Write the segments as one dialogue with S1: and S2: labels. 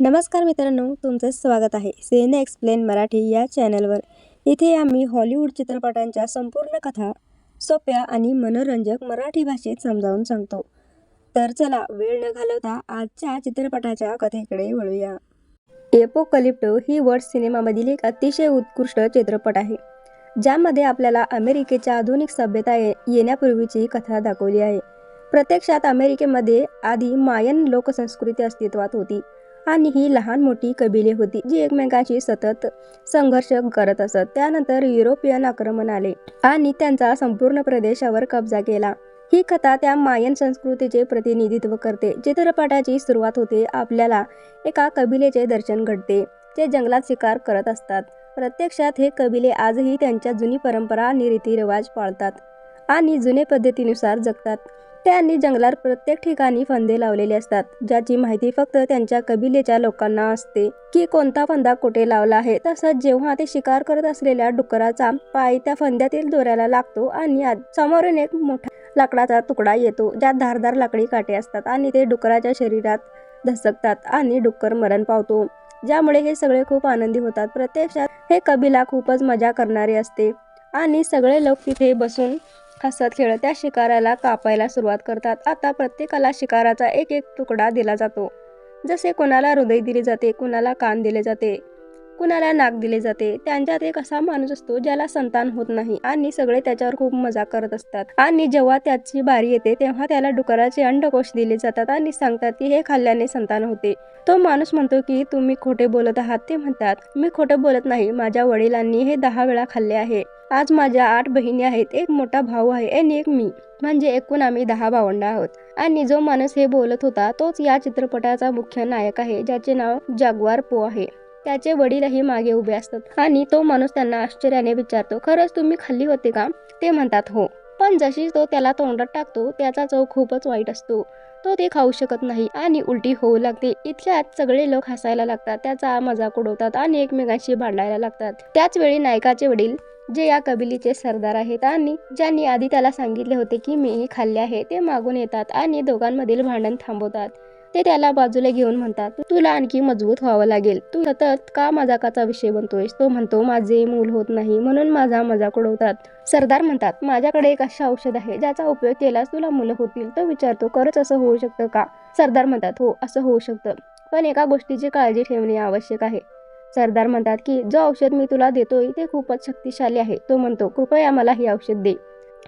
S1: नमस्कार मित्रांनो तुमचं स्वागत आहे सेने एक्सप्लेन मराठी या चॅनलवर. इथे आम्ही हॉलिवूड चित्रपटांच्या संपूर्ण कथा सोप्या आणि मनोरंजक मराठी भाषेत समजावून सांगतो. तर चला वेळ न घालवता आजच्या चित्रपटाच्या कथेकडे वळूया. एपोकलिप्टो ही वर्ड सिनेमामधील एक अतिशय उत्कृष्ट चित्रपट आहे ज्यामध्ये आपल्याला अमेरिकेच्या आधुनिक सभ्यता येण्यापूर्वीची कथा दाखवली आहे. प्रत्यक्षात अमेरिकेमध्ये आधी मायन लोकसंस्कृती अस्तित्वात होती. आणि ही लहान मोठी कबिले होती जी एकमेकांशी सतत संघर्ष करत असत. त्यानंतर युरोपियन आक्रमण आले आणि त्यांचा संपूर्ण प्रदेशावर कब्जा केला. ही कथा त्या मायन संस्कृतीचे प्रतिनिधित्व करते. चित्रपटाची सुरुवात होते आपल्याला एका कबिलेचे दर्शन घडते जे जंगलात शिकार करत असतात. प्रत्यक्षात हे कबिले आजही त्यांच्या जुनी परंपरा आणि रीतिरिवाज पाळतात आणि जुने पद्धतीनुसार जगतात. त्यांनी जंगलात प्रत्येक ठिकाणी फंदे लावलेले असतात ज्याची माहिती फक्त त्यांच्या कबिलेच्या लोकांना असते. की कोणता फंदा कुठे लावला आहे तसंच जेव्हा ते शिकार करत असलेल्या डुकराचा पाय त्या फंद्यातील दोऱ्याला लागतो आणि समोरून एक मोठा लाकडाचा तुकडा येतो ज्यात धारदार लाकडी काटे असतात आणि ते डुकराच्या शरीरात धसकतात आणि डुक्कर मरण पावतो. ज्यामुळे हे सगळे खूप आनंदी होतात. प्रत्यक्षात हे कबिला खूपच मजा करणारे असते. आणि सगळे लोक तिथे बसून हसत खेळत त्या शिकाराला कापायला सुरुवात करतात. आता प्रत्येकाला शिकाराचा एक एक तुकडा दिला जातो. जसे कोणाला हृदय दिले जाते कुणाला कान दिले जाते. कुणाला नाक दिले जाते. त्यांच्यात एक असा माणूस असतो ज्याला संतान होत नाही आणि सगळे त्याच्यावर खूप मजा करत असतात. आणि जेव्हा त्याची बारी येते तेव्हा त्याला डुकराचे अंडकोश दिले जातात आणि सांगतात की हे खाल्ल्याने संतान होते. तो माणूस म्हणतो की तुम्ही खोटे बोलत आहात ते म्हणतात. मी खोटे बोलत नाही. माझ्या वडिलांनी हे दहा वेळा खाल्ले आहे. आज माझ्या आठ बहिणी आहेत. एक मोठा भाऊ आहे आणि एक मी. म्हणजे एकूण आम्ही दहा भावंड आहोत. आणि जो माणूस हे बोलत होता तोच या चित्रपटाचा मुख्य नायक आहे ज्याचे नाव जागवार पो आहे. त्याचे वडीलही मागे उभे असतात. आणि तो माणूस त्यांना आश्चर्याने विचारतो खरंच तुम्ही खाल्ली होते का? ते म्हणतात हो. पण जशी तो त्याला तोंडात टाकतो त्याचा चव खूपच वाईट असतो. तो ते खाऊ शकत नाही आणि उलटी होऊ लागते. इतक्यात सगळे लोक हसायला लागतात त्याचा मजाक उडवतात आणि एकमेकांशी भांडायला लागतात. त्याच वेळी नायकाचे वडील जे या कबिलीचे सरदार आहेत आणि ज्यांनी आधी त्याला सांगितले होते की मीही खाल्ले आहे ते मागून येतात आणि दोघांमधील भांडण थांबवतात. ते त्याला बाजूला घेऊन म्हणतात तुला आणखी मजबूत व्हावं लागेल. तू सतत का मजाकाचा विषय बनतोयस? तो म्हणतो माझे मूल होत नाही म्हणून माझा मजाक उडवतात. सरदार म्हणतात माझ्याकडे एक अशा औषध आहे ज्याचा उपयोग केल्यास तुला मुलं होतील. तो विचारतो खरंच असं होऊ शकतं का? सरदार म्हणतात हो असं होऊ शकतं. पण एका गोष्टीची काळजी ठेवणे आवश्यक आहे. सरदार म्हणतात की जो औषध मी तुला देतोय ते खूपच शक्तिशाली आहे. तो म्हणतो कृपया मला हे औषध दे.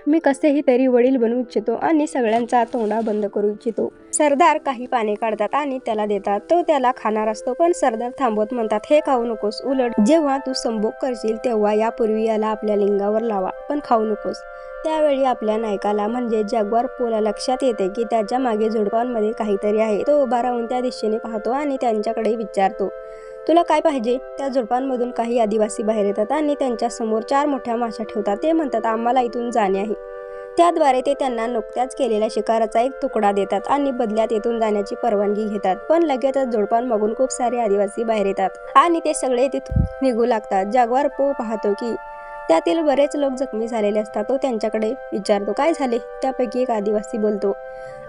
S1: मी कसेही तरी वडील बनवू इच्छितो आणि सगळ्यांचा तोंडा बंद करू इच्छितो. सरदार काही पाने काढतात आणि त्याला देतात. तो त्याला खाणार असतो पण सरदार थांबवत म्हणतात हे खाऊ नकोस उलट जेव्हा तू संभोग करशील तेव्हा यापूर्वी याला आपल्या लिंगावर लावा पण खाऊ नकोस. त्यावेळी आपल्या नायकाला म्हणजे जगवार पोला लक्षात येते की त्याच्यामागे झुडपांमध्ये काहीतरी आहे. तो उभा राहून त्या दिशेने पाहतो आणि त्यांच्याकडे विचारतो. तुला काय पाहिजे? त्या झुडपांमधून काही आदिवासी बाहेर येतात आणि त्यांच्यासमोर चार मोठ्या माशा ठेवतात. ते म्हणतात आम्हाला इथून जाणे आहे. त्याद्वारे ते त्यांना नुकत्याच केलेल्या शिकाराचा एक तुकडा देतात आणि बदल्यात येथून जाण्याची परवानगी घेतात. पण लगेचच झुडपांमागून खूप सारे आदिवासी बाहेर येतात आणि ते सगळे तिथून निघू लागतात. जागवार पो पाहतो की त्यातील बरेच लोक जखमी झालेले असतात तो त्यांच्याकडे विचारतो काय झाले? त्यापैकी एक आदिवासी बोलतो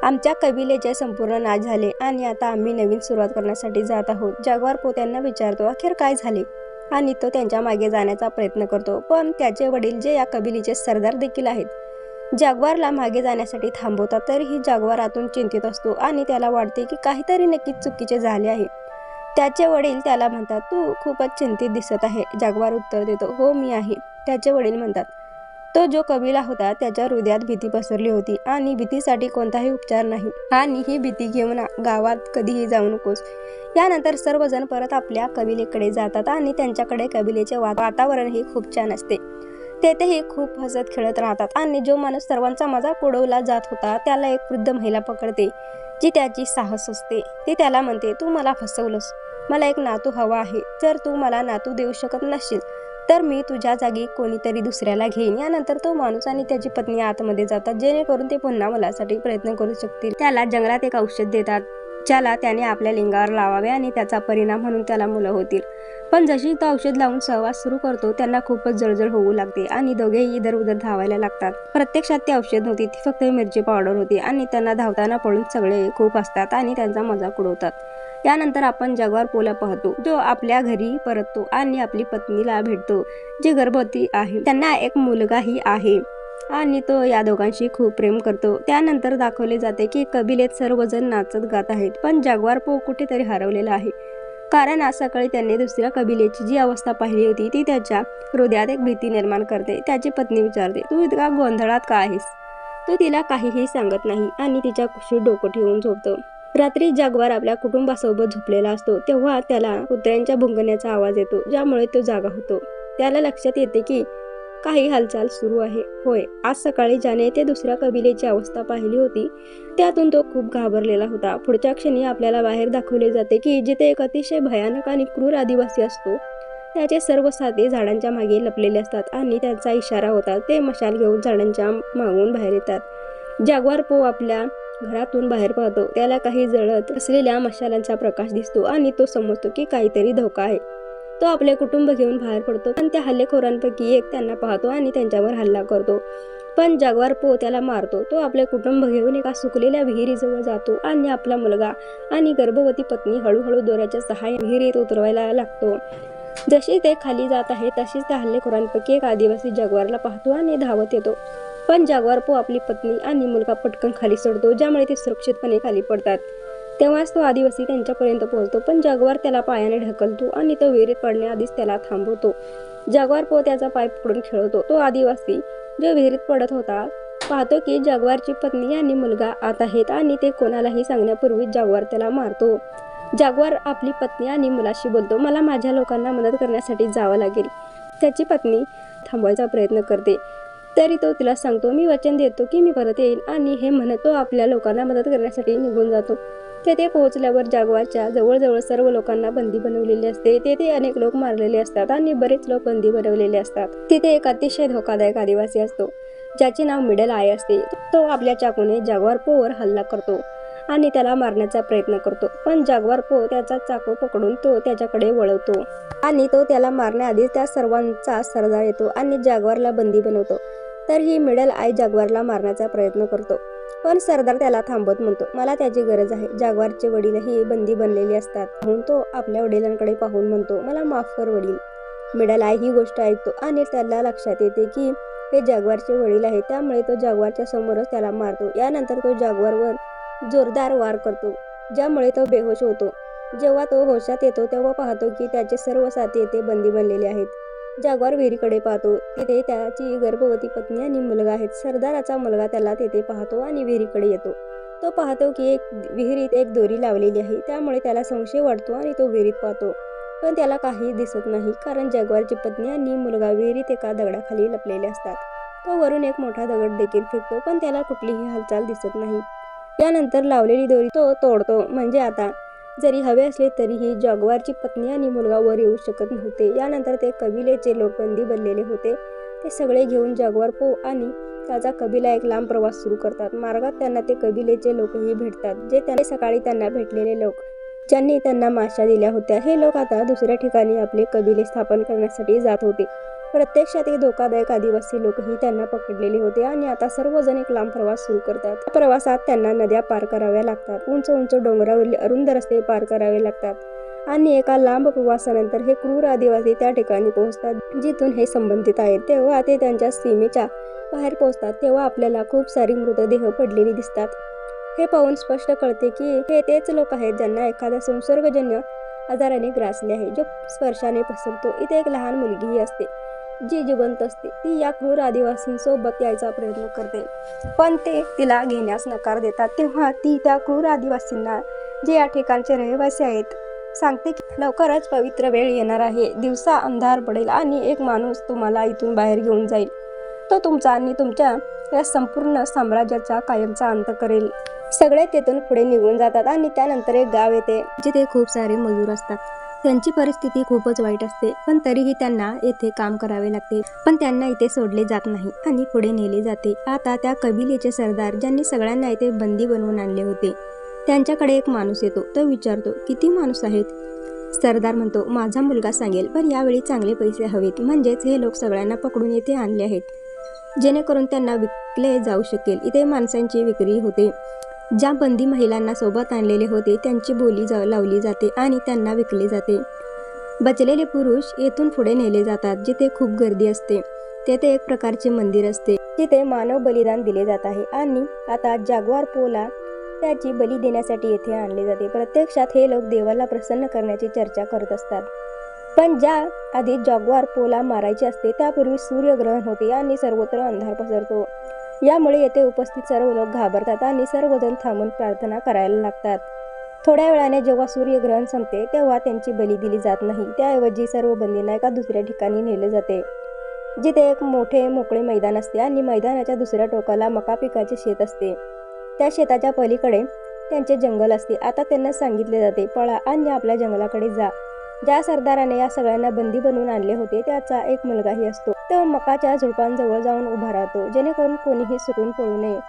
S1: आमच्या कबिलेचे संपूर्ण नाश झाले आणि आता आम्ही नवीन सुरुवात करण्यासाठी जात आहोत. जागवार पोत्यांना विचारतो अखेर काय झाले? आणि तो त्यांच्या मागे जाण्याचा प्रयत्न करतो पण त्याचे वडील जे या कबिलीचे सरदार देखील आहेत जागवारला मागे जाण्यासाठी थांबवतात तरीही जागवार आतून चिंतित असतो आणि त्याला वाटते की काहीतरी नक्कीच चुकीचे झाले आहे. त्याचे वडील त्याला म्हणतात तू खूपच चिंतित दिसत आहे. जागवार उत्तर देतो हो मी आहे. त्याचे वडील म्हणतात. तो जो कबीला होता त्याच्या हृदयात भीती पसरली होती आणि भीतीसाठी कोणताही उपचार नाही. आणि ही भीती घेऊन गावात कधीही जाऊ नकोस. यानंतर सर्वजण परत आपल्या कबिलेकडे जातात आणि त्यांच्याकडे कबिलेचे वातावरणही खूप छान असते. तेथेही खूप हसत खेळत राहतात आणि जो माणूस सर्वांचा मजाक उडवला जात होता त्याला एक वृद्ध महिला पकडते जी त्याची साहस असते. ती त्याला म्हणते तू मला फसवलंस. मला एक नातू हवा आहे. जर तू मला नातू देऊ शकत नसशील तर मी तुझ्या जागी कोणीतरी दुसऱ्याला घेईन. यानंतर तो माणूस आणि त्याची पत्नी आतमध्ये जातात जेणेकरून ते पुन्हा मुलासाठी प्रयत्न करू शकतील. त्याला जंगलात एक औषध देतात ज्याला त्याने आपल्या लिंगावर लावावे आणि त्याचा परिणाम म्हणून त्याला मुलं होतील. पण जशी तो औषध लावून सहवास सुरू करतो त्यांना खूपच जळजळ होऊ लागते आणि दोघेही इधर उधर धावायला लागतात. प्रत्यक्षात ती औषध नव्हती ती फक्त मिरची पावडर होती आणि त्यांना धावताना पळून सगळे खूप असतात आणि त्यांचा मजाक उडवतात. यानंतर आपण जगवार पोला पाहतो. जो आपल्या घरी परततो आणि आपली पत्नीला भेटतो जी गर्भवती आहे. त्यांना एक मुलगाही आहे आणि तो या दोघांशी खूप प्रेम करतो. त्यानंतर दाखवले जाते की कबिलेत सर्वजण नाचत गात आहेत पण जागवार पो कुठेतरी हरवलेला आहे. कारण आज सकाळी त्यांनी दुसऱ्या कबिलेची जी अवस्था पाहिली होती ती त्याच्या हृदयात एक भीती निर्माण करते. त्याची पत्नी विचारते तू इतका गोंधळात का आहेस? तो तिला काहीही सांगत नाही आणि तिच्या कुशीत डोकं ठेवून झोपतो. रात्री जागवार आपल्या कुटुंबासोबत झोपलेला असतो तेव्हा त्याला कुत्र्यांच्या भुंगण्याचा आवाज येतो ज्यामुळे तो जागा होतो. त्याला लक्षात येते की काही हालचाल सुरू आहे. होय आज सकाळी ज्याने ते दुसऱ्या कबिलेची अवस्था पाहिली होती त्यातून तो खूप घाबरलेला होता. पुढच्या क्षणी आपल्याला बाहेर दाखवले जाते की जिथे एक अतिशय भयानक आणि क्रूर आदिवासी असतो त्याचे सर्व साथी झाडांच्या मागे लपलेले असतात आणि त्यांचा इशारा होता ते मशाल घेऊन झाडांच्या मागून बाहेर येतात. जागवार पो आपल्या घरातून बाहेर पाहतो त्याला काही जळत असलेल्या मशालांचा प्रकाश दिसतो आणि तो समजतो की काहीतरी धोका आहे. तो आपले कुटुंब घेऊन बाहेर पडतो पण त्या हल्लेखोरांपैकी एक त्यांना पाहतो आणि त्यांच्यावर हल्ला करतो. पण जागवार पो त्याला मारतो. तो आपले कुटुंब घेऊन एका सुकलेल्या विहिरीजवळ जातो आणि आपला मुलगा आणि गर्भवती पत्नी हळूहळू दोऱ्याच्या सहाय्या विहिरीत उतरवायला लागतो. जशी ते खाली जात आहे तशीच त्या हल्लेखोरांपैकी एक आदिवासी जागवारला पाहतो आणि धावत येतो. पण जागवार पो आपली पत्नी आणि मुलगा पटकन खाली सोडतो ज्यामुळे ते सुरक्षितपणे खाली पडतात. तेव्हाच तो आदिवासी त्यांच्यापर्यंत पोहोचतो पण जागवार त्याला पायाने ढकलतो आणि तो विहिरीत पडण्याआधीच त्याला थांबवतो. जागवार पो त्याचा पाय पकडून खेळवतो. तो आदिवासी जो विहिरीत पडत होता पाहतो की जागवारची पत्नी आणि मुलगा आत आहेत आणि ते कोणालाही सांगण्यापूर्वीच जागवार त्याला मारतो. जागवार आपली पत्नी आणि मुलाशी बोलतो मला माझ्या लोकांना मदत करण्यासाठी जावं लागेल. त्याची पत्नी थांबवायचा प्रयत्न करते. तरी तो तिला सांगतो मी वचन देतो की मी परत येईन आणि हे म्हणत तो आपल्या लोकांना मदत करण्यासाठी निघून जातो. तेथे पोहोचल्यावर जागवारच्या जवळजवळ सर्व लोकांना बंदी बनवलेली असते. तेथे अनेक लोक मारलेले असतात आणि बरेच लोक बंदी बनवलेले असतात. तिथे एक अतिशय धोकादायक आदिवासी असतो ज्याचे नाव मिडल आय असते. तो आपल्या चाकूने जागवार पोवर हल्ला करतो आणि त्याला मारण्याचा प्रयत्न करतो. पण जागवार पो त्याचा चाकू पकडून तो त्याच्याकडे वळवतो आणि तो त्याला मारण्याआधीच त्या सर्वांचा सरदार येतो आणि जागवारला बंदी बनवतो. तर ही मिडल आय जागवारला मारण्याचा प्रयत्न करतो. पण सरदार त्याला थांबत म्हणतो मला त्याची गरज आहे. जागवारचे वडीलही बंदी बनलेली असतात. म्हणून तो आपल्या वडिलांकडे पाहून म्हणतो मला माफ कर वडील. मिडल आय ही गोष्ट ऐकतो आणि त्याला लक्षात येते की हे जागवारचे वडील आहे त्यामुळे तो जागवारच्या समोरच त्याला मारतो. यानंतर तो जागवारवर जोरदार वार करतो ज्यामुळे तो बेहोश होतो. जेव्हा तो होशात येतो तेव्हा पाहतो की त्याचे सर्व साथी येथे बंदी बनलेले आहेत. जागवार विहिरीकडे पाहतो. तिथे त्याची गर्भवती पत्नी आणि मुलगा आहेत. सरदाराचा मुलगा त्याला तेथे पाहतो आणि विहिरीकडे येतो. तो पाहतो की एक विहिरीत एक दोरी लावलेली आहे. त्यामुळे त्याला संशय वाटतो आणि तो विहिरीत पाहतो. पण त्याला काही दिसत नाही कारण जगवारची पत्नी आणि मुलगा विहिरीत एका दगडाखाली लपलेले असतात. तो वरून एक मोठा दगड देखील फेकतो पण त्याला कुठलीही हालचाल दिसत नाही. यानंतर लावलेली दोरी तो तोडतो. म्हणजे आता जरी हवे असले तरीही जॉगवारची पत्नी आणि मुलगा वर येऊ शकत नव्हते. यानंतर ते कबिलेचे लोक बंदी बनलेले होते. ते सगळे घेऊन जॉगवार पो आणि त्याचा कबिला एक लांब प्रवास सुरू करतात. मार्गात त्यांना ते कबिलेचे लोकही भेटतात जे त्यांनी सकाळी त्यांना भेटलेले लोक ज्यांनी त्यांना माशा दिल्या होत्या. हे लोक आता दुसऱ्या ठिकाणी आपले कबिले स्थापन करण्यासाठी जात होते. प्रत्यक्षात एक धोकादायक आदिवासी लोकही त्यांना पकडलेले होते आणि आता सर्वजण एक लांब प्रवास सुरू करतात. प्रवासात त्यांना नद्या पार कराव्या लागतात. उंच उंच डोंगरावरील अरुंद रस्ते पार करावे लागतात. आणि एका लांब प्रवासानंतर हे क्रूर आदिवासी त्या ठिकाणी पोहोचतात जिथून हे संबंधित आहेत. तेव्हा ते त्यांच्या सीमेच्या बाहेर पोहोचतात. तेव्हा आपल्याला खूप सारी मृतदेह पडलेली दिसतात. हे पाहून स्पष्ट कळते की हे तेच लोक आहेत ज्यांना एखाद्या संसर्गजन्य आजाराने ग्रासले आहे जो स्पर्शाने पसरतो. इथे एक लहान मुलगीही असते. जी जिवंत असते ती या क्रूर आदिवासींसोबत यायचा प्रयत्न करते. पण ते तिला घेण्यास नकार देतात. तेव्हा ती त्या क्रूर आदिवासींना जे या ठिकाणचे रहिवासी आहेत सांगते की लवकरच पवित्र वेळ येणार आहे. दिवसा अंधार पडेल आणि एक माणूस तुम्हाला इथून बाहेर घेऊन जाईल. तो तुमचा आणि तुमच्या या संपूर्ण साम्राज्याचा कायमचा अंत करेल. सगळे तेथून पुढे निघून जातात आणि त्यानंतर एक गाव येते जिथे खूप सारे मजूर असतात. त्यांची परिस्थिती खूपच वाईट असते पण तरीही त्यांना येथे काम करावे लागते. पण त्यांना इथे सोडले जात नाही आणि पुढे नेले जाते. आता त्या कबिलेचे सरदार ज्यांनी सगळ्यांना इथे बंदी बनवून आणले होते त्यांच्याकडे एक माणूस येतो. तो विचारतो किती माणूस आहेत? सरदार म्हणतो माझा मुलगा सांगेल पण यावेळी चांगले पैसे हवेत. म्हणजेच हे लोक सगळ्यांना पकडून येथे आणले आहेत जेणेकरून त्यांना विकले जाऊ शकेल. इथे माणसांची विक्री होते. ज्या बंदी महिलांना सोबत आणलेले होते त्यांची बोली जा लावली जाते आणि त्यांना विकले जाते. बचलेले पुरुष येथून पुढे नेले जातात जिथे खूप गर्दी असते. तेथे एक प्रकारचे मंदिर असते. जिथे मानव बलिदान दिले जात आहे आणि आता जागवार पोला त्याची बली देण्यासाठी येथे आणले जाते. प्रत्यक्षात हे लोक देवाला प्रसन्न करण्याची चर्चा करत असतात. पण ज्या आधी जागवार पोला मारायचे असते त्यापूर्वी सूर्यग्रहण होते आणि सर्वत्र अंधार पसरतो. यामुळे येथे उपस्थित सर्व लोक घाबरतात आणि सर्वजण थांबून प्रार्थना करायला लागतात. थोड्या वेळाने जेव्हा सूर्यग्रहण संपते तेव्हा त्यांची बली दिली जात नाही. त्याऐवजी सर्व बंदींना एका दुसऱ्या ठिकाणी नेले जाते जिथे एक मोठे मोकळे मैदान असते आणि मैदानाच्या दुसऱ्या टोकाला मका पिकाचे शेत असते. त्या शेताच्या पलीकडे त्यांचे जंगल असते. आता त्यांना सांगितले जाते पळा आणि आपल्या जंगलाकडे जा. ज्या सरदाराने या सगळ्यांना बंदी बनवून आणले होते त्याचा एक मुलगाही असतो. तो मकाच्या झुडपांजवळ जाऊन उभा राहतो जेणेकरून कोणीही सुटून पळू नये.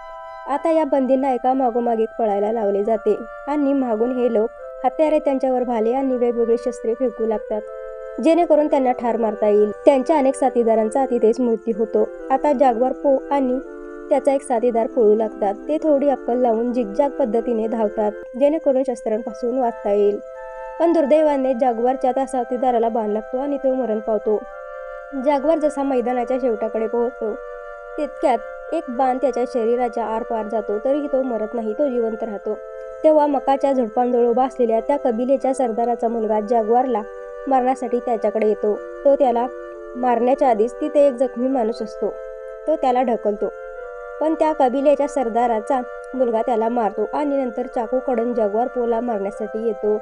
S1: आता या बंदींना एका मागोमागे पळायला लावले जाते आणि मागून हे लोक हत्यारे त्यांच्यावर भाले आणि वेगवेगळी शस्त्रे फेकू लागतात जेणेकरून त्यांना ठार मारता येईल. त्यांच्या अनेक साथीदारांचा तिथेच मृत्यू होतो. आता जागवार पो आणि त्याचा एक साथीदार पळू लागतात. ते थोडी अक्कल लावून जिगजाग पद्धतीने धावतात जेणेकरून शस्त्रांपासून वाचता येईल. पण दुर्दैवाने जागवारच्या त्या साथीदाराला बाण लागतो आणि तो मरण पावतो. जागवार जसा मैदानाच्या शेवटाकडे पोहोचतो तितक्यात एक बाण त्याच्या शरीराच्या आरपार जातो तरीही तो मरत नाही तो जिवंत राहतो. तेव्हा मकाच्या झुडपांजवळ उभा असलेल्या त्या कबिलेच्या सरदाराचा मुलगा जागवारला मारण्यासाठी त्याच्याकडे येतो. तो त्याला मारण्याच्या आधीच तिथे एक जखमी माणूस असतो. तो त्याला ढकलतो. पण त्या कबिलेच्या सरदाराचा मुलगा त्याला मारतो आणि नंतर चाकूकडून जागवार पोला मारण्यासाठी येतो.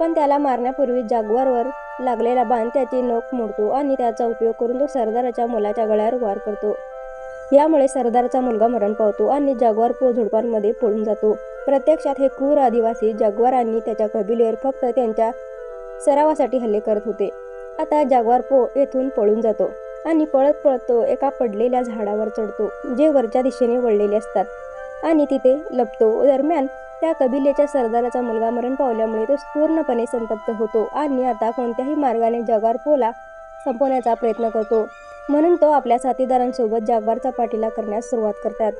S1: पण त्याला मारण्यापूर्वी जागवारवर लागलेला बाण त्याची नोक मोडतो आणि त्याचा उपयोग करून तो सरदाराच्या मुलाच्या गळ्यावर वार करतो. यामुळे सरदारचा मुलगा मरण पावतो आणि जागवार पो झुडपांमध्ये पळून जातो. प्रत्यक्षात हे क्रूर आदिवासी जगवार आणि त्याच्या कबिलेवर फक्त त्यांच्या सरावासाठी हल्ले करत होते. आता जागवार पो येथून पळून जातो आणि पळत पळत तो एका पडलेल्या झाडावर चढतो जे वरच्या दिशेने वळलेले असतात. आणि तिथे लपतो. दरम्यान त्या कबिलेच्या सरदाराचा मुलगा मरण पावल्यामुळे तो पूर्णपणे संतप्त होतो आणि आता कोणत्याही मार्गाने जागवार पोला संपवण्याचा प्रयत्न करतो. म्हणून तो आपल्या साथीदारांसोबत जागवारचा पाठीला करण्यास सुरुवात करतात.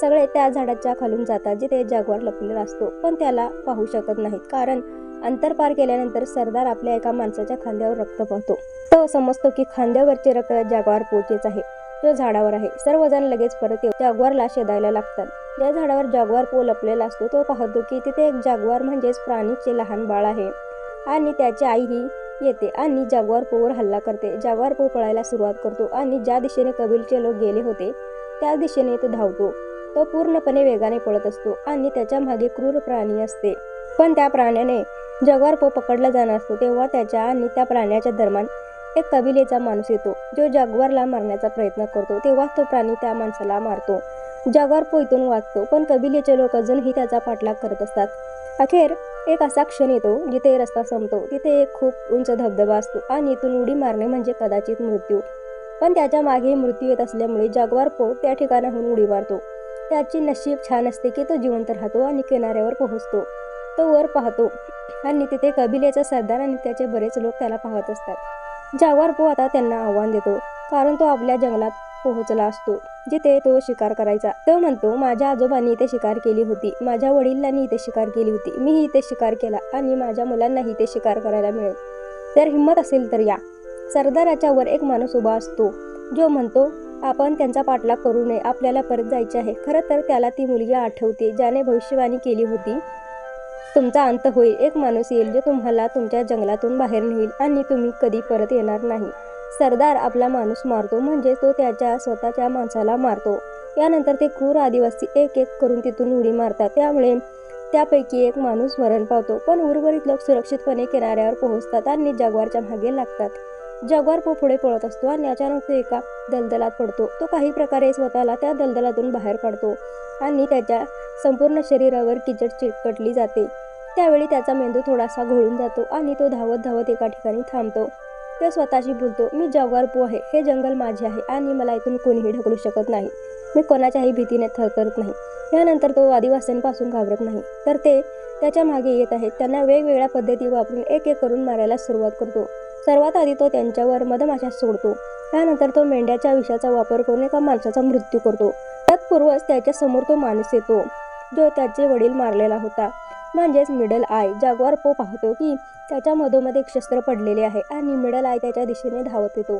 S1: सगळे त्या झाडाच्या खालून जातात जिथे जागवार लपलेला असतो. पण त्याला पाहू शकत नाहीत कारण अंतर पार केल्यानंतर सरदार आपल्या एका माणसाच्या खांद्यावर रक्त पाहतो तो समजतो की खांद्यावरचे रक्त जागवार पोचेच आहे. जो झाडावर आहे. सर्वजण लगेच परत येऊ जागवारला शेदायला लागतात. ज्या झाडावर जागवार पोल लपलेला असतो तो पाहतो की तिथे एक जागवार म्हणजेच प्राणीचे लहान बाळ आहे. आणि त्याची आई ही येते आणि जागवार पोवर हल्ला करते. जागवार पो पळायला सुरुवात करतो आणि ज्या दिशेने कबीलचे लोक गेले होते त्या दिशेने तो धावतो. तो पूर्णपणे वेगाने पळत असतो आणि त्याच्यामागे क्रूर प्राणी असते. पण त्या प्राण्याने जगवार पो पकडला जाणार असतो तेव्हा त्याच्या आणि त्या प्राण्याच्या दरम्यान एक कबिलेचा माणूस येतो जो जागवारला मारण्याचा प्रयत्न करतो तेव्हा तो प्राणी त्या माणसाला मारतो. जागवार पो वाचतो पण कबिलेचे लोक अजूनही त्याचा पाठलाग करत असतात. अखेर एक असा क्षण येतो जिथे रस्ता संपतो तिथे एक खूप उंच धबधबा असतो आणि इथून उडी मारणे म्हणजे कदाचित मृत्यू. पण त्याच्यामागे मृत्यू येत असल्यामुळे जागवार पो त्या ठिकाणाहून उडी मारतो. त्याची नशीब छान असते की तो जिवंत राहतो आणि किनाऱ्यावर पोहोचतो. तो वर पाहतो आणि तिथे कबिलेचा सरदार आणि त्याचे बरेच लोक त्याला पाहत असतात. जागवार पो आता त्यांना आव्हान देतो. कारण तो आपल्या जंगलात पोहोचला असतो. जिथे तो शिकार करायचा. तो म्हणतो माझ्या आजोबांनी इथे शिकार केली होती. माझ्या वडिलांनी इथे शिकार केली होती. मीही इथे शिकार केला आणि माझ्या मुलांनाही इथे शिकार करायला मिळेल. जर हिंमत असेल तर या. सरदाराच्या वर एक माणूस उभा असतो. जो म्हणतो आपण त्यांचा पाठलाग करू नये. आपल्याला परत जायचे आहे. खरं तर त्याला ती मुलगी आठवते. ज्याने भविष्यवाणी केली होती. तुमचा अंत होईल. एक माणूस येईल जो तुम्हाला तुमच्या जंगलातून बाहेर नेईल आणि तुम्ही कधी परत येणार नाही. सरदार आपला माणूस मारतो म्हणजे तो त्याच्या स्वतःच्या माणसाला मारतो. यानंतर ते क्रूर आदिवासी एक एक करून तिथून उडी मारतात. त्यामुळे त्यापैकी एक माणूस मरण पावतो. पण उर्वरित लोक सुरक्षितपणे किनाऱ्यावर पोहोचतात आणि जागवारच्या मागे लागतात. जागवार पो पुढे पळत असतो आणि अचानक तो एका दलदलात पडतो. तो काही प्रकारे स्वतःला त्या दलदलातून बाहेर काढतो आणि त्याच्या संपूर्ण शरीरावर किचड चिकटली जाते. त्यावेळी त्याचा मेंदू थोडासा घोळून जातो आणि तो धावत धावत एका ठिकाणी थांबतो. तो स्वतःशी बोलतो मी जागवार पो आहे. हे जंगल माझे आहे आणि मला इथून कोणीही ढकलू शकत नाही. मी कोणाच्याही भीतीने थरथरत नाही. यानंतर तो आदिवासींपासून घाबरत नाही. तर ते त्याच्यामागे येत आहेत. त्यांना वेगवेगळ्या पद्धती वापरून एक एक करून मारायला सुरुवात करतो. सर्वात आधी तो त्यांच्यावर मधमाशा सोडतो. त्यानंतर तो मेंढ्याच्या विषाचा वापर करून एका माणसाचा मृत्यू करतो. तत्पूर्वच त्याच्या त्याच्यासमोर तो माणूस येतो. जो त्याचे वडील मारलेला होता. म्हणजेच मिडल आय जागवार पो पाहतो की त्याच्या मधोमध एक शस्त्र पडलेले आहे आणि मिडल आय त्याच्या दिशेने धावत येतो.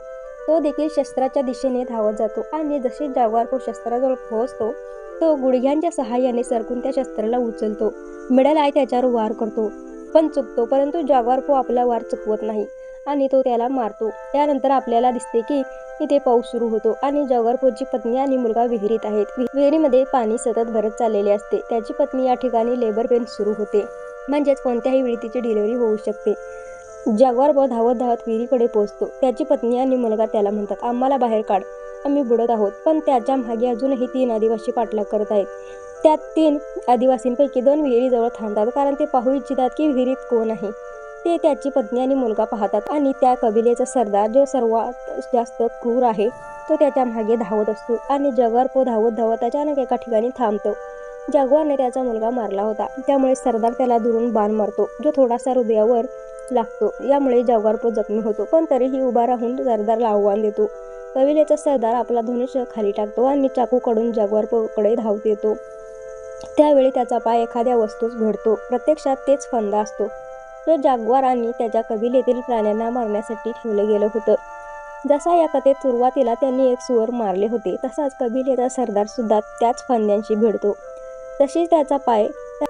S1: तो देखील शस्त्राच्या दिशेने धावत जातो आणि जसे जागवार पो शस्त्राजवळ पोहोचतो तो गुडघ्यांच्या सहाय्याने सरकून त्या शस्त्राला उचलतो. मिडल आय त्याच्यावर वार करतो. पण चुकतो परंतु जागवार पो आपला वार चुकवत नाही. आणि तो त्याला मारतो. त्यानंतर आपल्याला दिसते की इथे पाऊस सुरू होतो आणि जगरपूरची पत्नी आणि मुलगा विहिरीत आहेत. विहिरीमध्ये पाणी सतत भरत चाललेले असते. त्याची पत्नी या ठिकाणी लेबर पेन सुरू होते. म्हणजेच कोणत्याही वेळी तिची डिलिव्हरी होऊ शकते. जगवार ब धावत धावत विहिरीकडे पोहोचतो. त्याची पत्नी आणि मुलगा त्याला म्हणतात आम्हाला बाहेर काढ. आम्ही बुडत आहोत. पण त्याच्यामागे अजूनही तीन आदिवासी पाठलाग करत आहेत. त्यात तीन आदिवासींपैकी दोन विहिरीजवळ थांबतात. कारण ते पाहू इच्छितात की विहिरीत कोण आहे. ते त्याची पत्नी आणि मुलगा पाहतात आणि त्या कबिलेचा सरदार जो सर्वात जास्त क्रूर आहे तो त्याच्यामागे धावत असतो आणि जगवार पो धावत धावत अचानक एका ठिकाणी थांबतो. जगवारने त्याचा मुलगा मारला होता. त्यामुळे सरदार त्याला दुरून बाण मारतो जो थोडासा हृदयावर लागतो. यामुळे जगवार पो जखमी होतो पण तरीही उभा राहून सरदारला आव्हान देतो. कबिलेचा सरदार आपला धनुष खाली टाकतो आणि चाकूकडून जगवार पोकडे धावत येतो. त्यावेळी त्याचा पाय एखाद्या वस्तूस घडतो. प्रत्यक्षात तेच फंदा असतो. तो जागवार आणि त्याच्या कबिलेतील प्राण्यांना मारण्यासाठी ठेवलं गेलं होतं. जसा या कथेत सुरुवातीला त्यांनी एक सुवर मारले होते तसाच कबिलेचा सरदार सुद्धा त्याच फंद्यांशी भिडतो. तशीच त्याचा पाय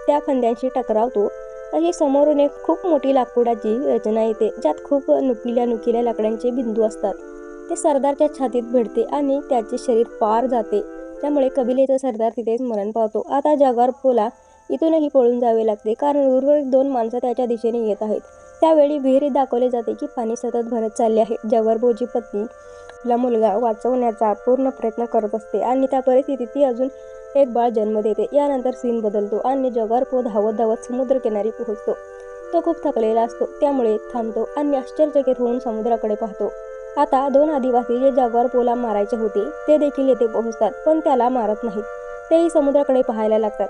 S1: त्या फंद्यांशी टकरावतो अशी समोरून एक खूप मोठी लाकूडाची रचना येते ज्यात खूप नुकिल्या नुकिल्या लाकडांचे बिंदू असतात. ते सरदारच्या छातीत भिडते आणि त्याचे शरीर पार जाते त्यामुळे कबिलेचा सरदार तिथेच मरण पावतो. आता जगार पोला इथूनही पळून जावे लागते. कारण उर्वरित दोन माणसं त्याच्या दिशेने येत आहेत. त्यावेळी विहिरीत दाखवले जाते की पाणी सतत भरत चालले आहे. जवरबोजी पत्नी आपला मुलगा वाचवण्याचा पूर्ण प्रयत्न करत असते आणि त्या परिस्थितीत ती अजून एक बाळ जन्म देते. यानंतर सीन बदलतो आणि जगारपो धावत धावत समुद्रकिनारी पोहोचतो. तो खूप थकलेला असतो. त्यामुळे थांबतो आणि आश्चर्यचकित होऊन समुद्राकडे पाहतो. आता दोन आदिवासी जे जगवार पोला मारायचे होते ते देखील येथे पोहोचतात पण त्याला मारत नाहीत. तेही समुद्राकडे पाहायला लागतात.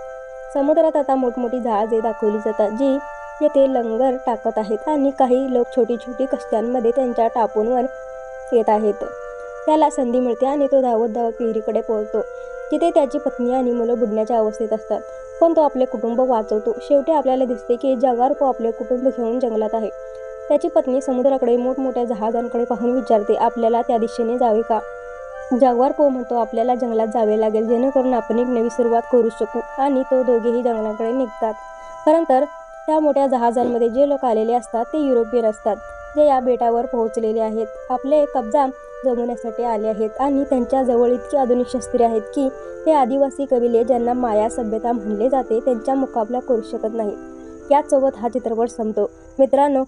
S1: समुद्रात आता मोठमोठी जहाजे दाखवली जातात जी येथे लंगर टाकत आहेत आणि काही लोक छोटी छोटी कश्त्यांमध्ये त्यांच्या टापूंवर येत आहेत. त्याला संधी मिळते आणि तो धावत धावत विहिरीकडे पोहोचतो जिथे त्याची पत्नी आणि मुलं बुडण्याच्या अवस्थेत असतात. पण तो आपले कुटुंब वाचवतो. शेवटी आपल्याला दिसते की जगारपो आपले कुटुंब घेऊन जंगलात आहे. त्याची पत्नी समुद्राकडे मोठमोठ्या जहाजांकडे पाहून विचारते आपल्याला त्या दिशेने जावे का? जागवार पो म्हणतो आपल्याला जंगलात जावे लागेल जेणेकरून आपण एक नवी सुरुवात करू शकू. आणि तो दोघेही जंगलाकडे निघतात. खरंतर त्या मोठ्या जहाजांमध्ये जे लोक आलेले असतात ते युरोपियन असतात जे या बेटावर पोहोचलेले आहेत. आपले कब्जा जमवण्यासाठी आले आहेत आणि त्यांच्याजवळ इतकी आधुनिक शस्त्रे आहेत की हे आदिवासी कबिले ज्यांना माया सभ्यता म्हणले जाते त्यांचा मुकाबला करू शकत नाही याचसोबत हा चित्रपट संपतो. मित्रांनो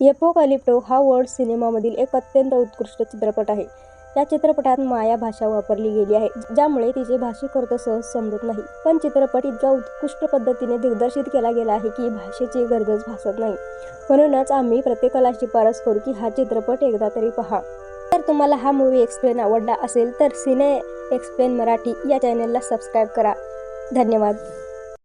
S1: येपोकॅलिप्टो हा वर्ल्ड सिनेमामधील एक अत्यंत उत्कृष्ट चित्रपट आहे. या चित्रपटात माया भाषा वापरली गेली आहे ज्यामुळे तिचे भाषिक सहज समजत नाही. पण चित्रपट इतक्या उत्कृष्ट पद्धतीने दिग्दर्शित केला गेला आहे की भाषेची गरजच भासत नाही. म्हणूनच आम्ही प्रत्येकाला शिफारस करू की हा चित्रपट एकदा तरी पहा. जर तुम्हाला हा मूवी एक्सप्लेन आवडला असेल तर सिने एक्सप्लेन मराठी या चॅनलला सबस्क्राईब करा. धन्यवाद.